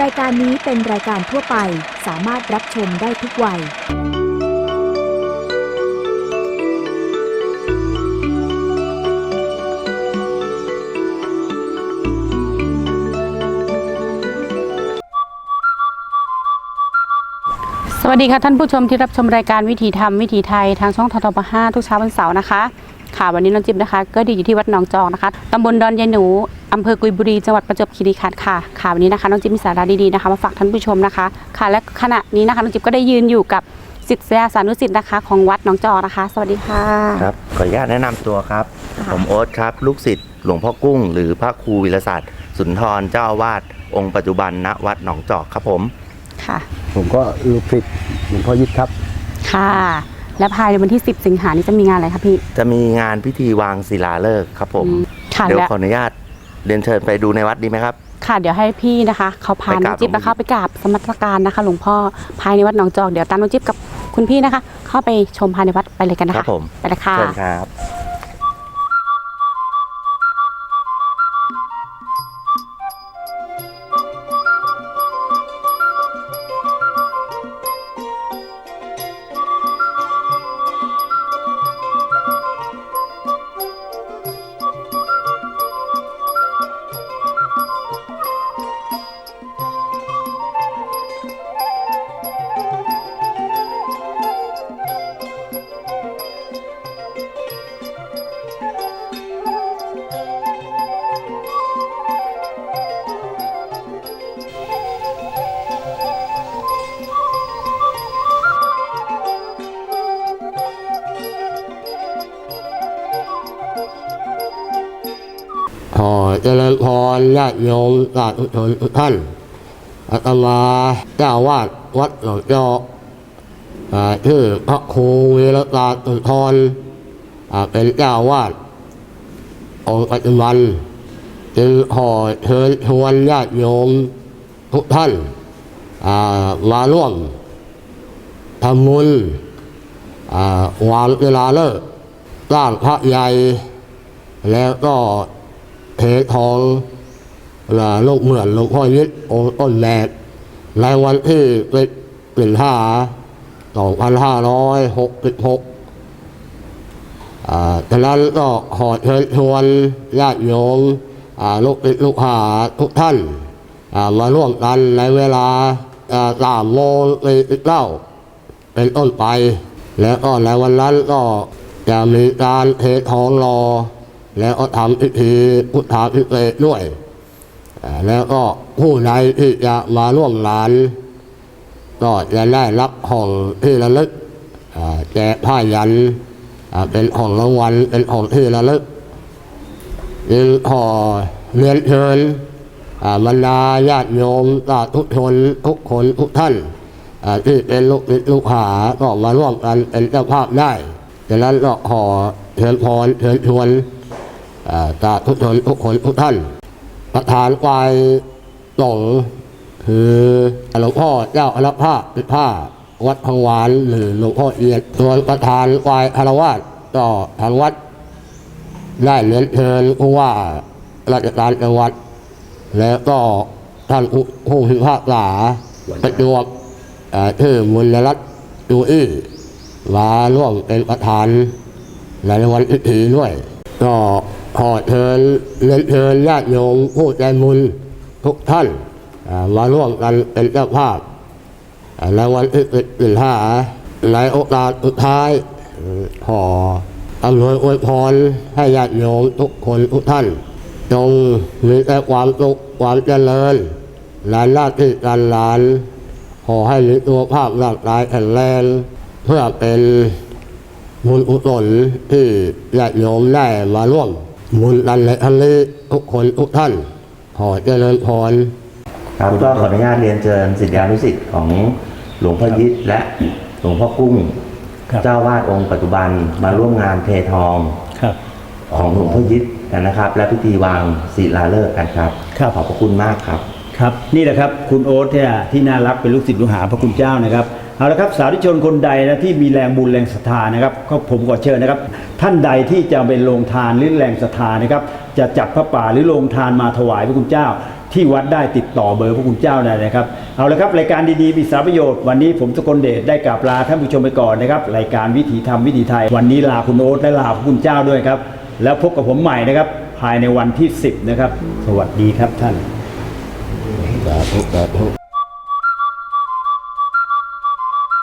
รายการนี้เป็นรายการทั่วไปสามารถรับชมได้ทุกวัย สวัสดีค่ะท่านผู้ชมที่รับชมรายการวิถีธรรมวิถีไทยทางช่องททบ5ทุกเช้าวันเสาร์นะคะ ค่ะวันนี้น้องจิ๊บนะคะ ก็ดีอยู่ที่วัดหนองจอกนะคะตำบลดอนยายหนูอำเภอกุยบุรีจังหวัดประจวบคีรีขันธ์ค่ะค่ะวันนี้นะคะน้องจิ๊บมีสาระดีๆนะคะมาฝากท่านผู้ชมนะคะ ค่ะและขณะนี้นะคะน้องจิ๊บก็ได้ยืนอยู่กับศิษยาสานุศิษย์นะคะ ของวัดหนองจอกนะคะ สวัสดีค่ะ ครับขออนุญาตแนะนำตัวครับ ค่ะ ผมโอ๊ตครับ ลูกศิษย์หลวงพ่อกุ้ง หรือพระครูวิรศาสตร์สุนทรเจ้าอาวาสองค์ปัจจุบันณวัดหนองจอกครับผม ค่ะ ผมก็ลูกศิษย์หลวงพ่อยิดครับ ค่ะ และภายในวันที่ 10 สิงหานี้จะมีงานอะไรคะพี่ จะมีงานพิธีวางศิลาฤกษ์ครับผมอืมค่ะเดี๋ยวและขออนุญาตเรียนเชิญไปดูในวัดดีไหมครับ ค่ะเดี๋ยวให้พี่นะคะ เขาพาไปกน้ราอบงจิ๊บหลวงนะคะไปกราบสมรการนะคะ หลวงพ่อภายในวัดหนองจอกเดี๋ยวตามน้องจิ๊บกับคุณพี่นะคะ เข้าไปชมภายในวัดไปเลยกันนะครัคะบผม ไปเลยค่ะ เชิญครับ ขอเจริญพรญาติโยมสาธุชนทุกท่านอาตมาเจ้าวาดวัดหนองจอกชื่อพระครูวีรศาตุนทรเป็นเจ้าวาดองค์ปัจจุบันจึงขอเชิญชวนญาติโยมทุกท่านอ่ามาร่วมทำบุญอ่าวางเวลาเลิกสร้างพระใหญ่แล้วก็ เททองนะลูกเหมือนลวงพ่อยึดองค์ต้นแบบในวันที่เป็นเป็นห้าสองพันห้าร้อยหกสิบหกอ่าฉะนั้นก็ขอเชิญชวนญาติโยมอ่าลูกศิษย์ลูกหาทุกท่านอ่ามาร่วมกันในเวลาอ่าสามโมงสี่เก้าเป็นต้นไป แล้วก็ในวันนั้นก็จะมีการเททองรอ แล้วก็ทำพิธีพุทธาพิเศษด้วย แล้วก็ผู้ใดที่จะมาร่วมงาน ก็จะได้รับของที่ระลึกแจกผ้ายันเป็นของรางวัลเป็นของที่ระลึกยินขอเรียนเชิญบรรดาญาติโยมสาธุชนทุกคนทุกท่านอ่าที่เป็นลูกศิษลูกหาก็มาร่วมกันเป็นเจ้าภาพได้ดังนั้นก็ขอเชิญพรเชิญชวน อ่าสาธุชนทุกคนทุกท่าน ประธานควายหลงคือหลวงพ่อเจ้าอรภาพิผ้าวัดพังวานหรือหลวงพ่อเอียดส่วนประธานควายคารวาสก็ทางวัด ได้เรียนเชิญผู้ว่าราชการจังหวัด แล้วก็ท่านผู้พิพากษาประจวบเชื่อมุลรัตน์ดูอี้มาร่วมเป็นประธานในวันพิธีด้วยก็ ขอเชิญเรียนเชิญญาติโยมผู้ใจบุญทุกท่านมาร่วมกันเป็นเจ้าภาพในวันที่สิบห้าในโอกาสสุดท้ายขออำนวยอวยพรให้ญาติโยมทุกคนทุกท่าน จงมีแต่ความสุขความเจริญและหน้าที่การงาน ขอให้มีตัวภาพร่างกายแข็งแรงเพื่อเป็นบุญอุศลที่ญาติโยมได้มาร่วม บุญนันในอันนี้ทุกคนทุกท่านขอเจริญพรครับก็ขออนุญาตเรียนเชิญศิษยานุศิษย์ของหลวงพ่อยิดและหลวงพ่อกุ้งครับเจ้าวาดองค์ปัจจุบันมาร่วมงานเททองครับของหลวงพ่อยิดกันนะครับ และพิธีวางศิลาฤกษ์กันครับครับขอบพระคุณมากครับครับ นี่แหละครับคุณโอ๊ตเนี่ยที่น่ารักเป็นลูกศิษย์ลูกหาพระคุณเจ้านะครับ เอาละครับสาธุชนคนใดนะที่มีแรงบุญแรงศรัทธานะครับก็ผมขอเชิญนะครับ ท่านใดที่จะเป็นโรงทานหรือแรงศรัทธานะครับ จะจับพระป่าหรือโรงทานมาถวายพระคุณเจ้า ที่วัดได้ติดต่อเบอร์พระคุณเจ้าได้นะครับ เอาละครับรายการดีๆมีสาระประโยชน์วันนี้ผมสกลเดชได้กราบลาท่านผู้ชมไปก่อนนะครับรายการวิถีธรรมวิถีไทย วันนี้ลาคุณโอ๊ตและลาพระคุณเจ้าด้วยครับ แล้วพบกับผมใหม่นะครับ ภายในวันที่ 10 นะครับ สวัสดีครับท่านสาธุสาธุ